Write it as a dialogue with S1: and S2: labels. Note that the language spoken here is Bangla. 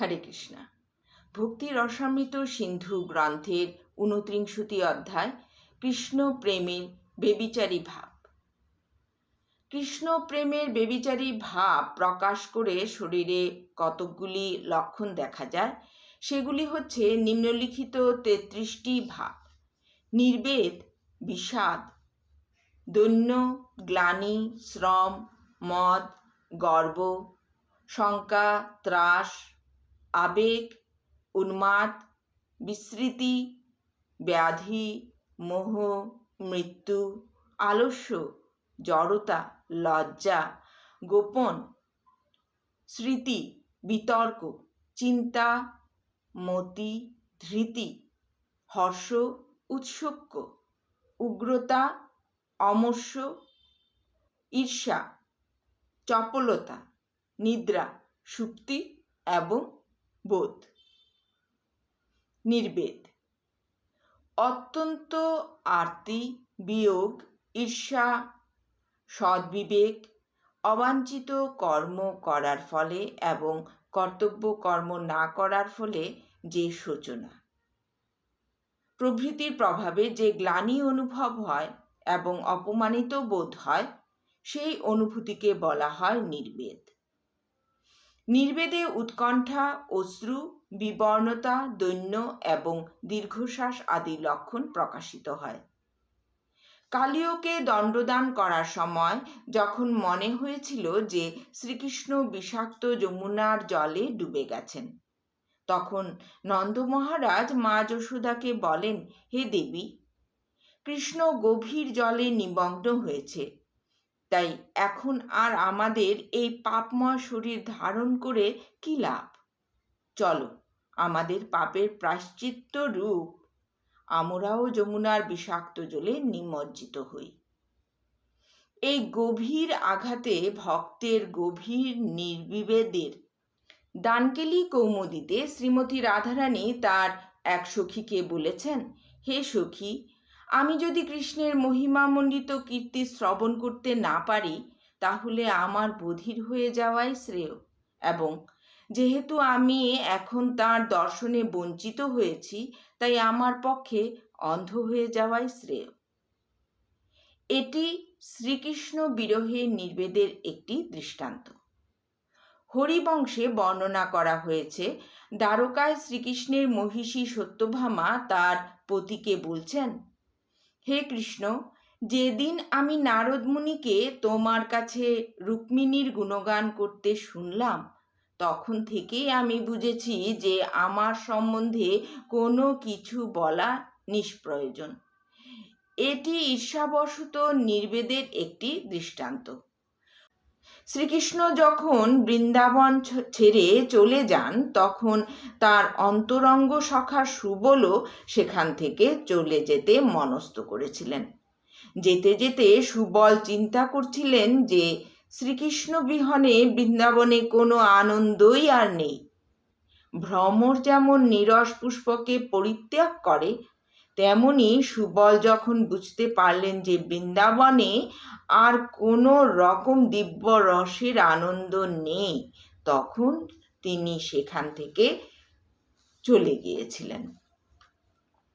S1: হরে কৃষ্ণা। ভক্তি রসামৃত সিন্ধু গ্রন্থের উনত্রিংশতি অধ্যায়, কৃষ্ণ প্রেমের বেবিচারী ভাব। কৃষ্ণ প্রেমের বেবিচারী ভাব প্রকাশ করে শরীরে কতকগুলি লক্ষণ দেখা যায়, সেগুলি হচ্ছে নিম্নলিখিত তেত্রিশটি ভাব। নির্বেদ, বিষাদ, দৈন্য, গ্লানি, শ্রম, মদ, গর্ব, শঙ্কা, ত্রাস আবেগ, উন্মাদ, বিস্মৃতি, ব্যাধি, মোহ, মৃত্যু, আলস্য, জড়তা, লজ্জা, গোপন, স্মৃতি, বিতর্ক, চিন্তা, মতি, ধৃতি, হর্ষ, উৎসুক্য, উগ্রতা, অমর্ষ, ঈর্ষা, চপলতা, নিদ্রা, সুপ্তি এবং বোধ। নির্বেদ। অত্যন্ত আরতি, বিয়োগ, ঈর্ষা, সদ্বিবেক, অবাঞ্ছিত কর্ম করার ফলে এবং কর্তব্য কর্ম না করার ফলে যে সূচনা। প্রভৃতির প্রভাবে যে গ্লানি অনুভব হয় এবং অপমানিত বোধ হয়, সেই অনুভূতিকে বলা হয় নির্বেদ। নির্বেদে উৎকণ্ঠা, অশ্রু, বিবর্ণতা, দৈন্য এবং দীর্ঘশ্বাস আদি লক্ষণ প্রকাশিত হয়। কালিওকে দণ্ডদান করার সময় যখন মনে হয়েছিল যে শ্রীকৃষ্ণ বিষাক্ত যমুনার জলে ডুবে গেছেন, তখন নন্দ মহারাজ মা যশোদাকে বলেন, হে দেবী, কৃষ্ণ গভীর জলে নিমগ্ন হয়েছে। তাই এখন আর আমাদের এই পাপময় শরীর ধারণ করে কি লাভ? চলো, আমাদের পাপের প্রাশ্চিত্য রূপ। আমরাও যমুনার বিষাক্ত জলে নিমজ্জিত হই। এই গভীর আঘাতে ভক্তের গভীর নির্বিবেদের। দানকেলি কৌমুদিতে শ্রীমতী রাধারানী তার এক সখীকে বলেছেন, হে সখী আমি যদি কৃষ্ণের মহিমামণ্ডিত কীর্তি শ্রবণ করতে না পারি, তাহলে আমার বধির হয়ে যাওয়াই শ্রেয়। এবং যেহেতু আমি এখন তার দর্শনে বঞ্চিত হয়েছি, তাই আমার পক্ষে অন্ধ হয়ে যাওয়াই শ্রেয়। এটি শ্রীকৃষ্ণ বিরহে নির্বেদের একটি দৃষ্টান্ত। হরিবংশে বর্ণনা করা হয়েছে, দ্বারকায় শ্রীকৃষ্ণের মহিষী সত্যভামা তার পতিকে বলছেন হে কৃষ্ণ, যেদিন আমি নারদমুনিকে তোমার কাছে রুক্মিণীর গুণগান করতে শুনলাম, তখন থেকেই আমি বুঝেছি যে আমার সম্বন্ধে কোনো কিছু বলা নিষ্প্রয়োজন। এটি ঈর্ষাবশত নির্বেদের একটি দৃষ্টান্ত। শ্রীকৃষ্ণ যখন বৃন্দাবন ছেড়ে চলে যান, তখন তার অন্তরঙ্গ সখা সুবলও সেখান থেকে চলে যেতে মনস্থ করেছিলেন। যেতে যেতে সুবল চিন্তা করছিলেন যে শ্রীকৃষ্ণ বিহনে বৃন্দাবনে কোনো আনন্দই আর নেই। ভ্রমর যেমন নিরস পুষ্পকে পরিত্যাগ করে তেমনি সুবল যখন বুঝতে পারলেন যে বৃন্দাবনে আর কোনো রকম দিব্য রসের আনন্দ নেই, তখন তিনি সেখান থেকে চলে গিয়েছিলেন।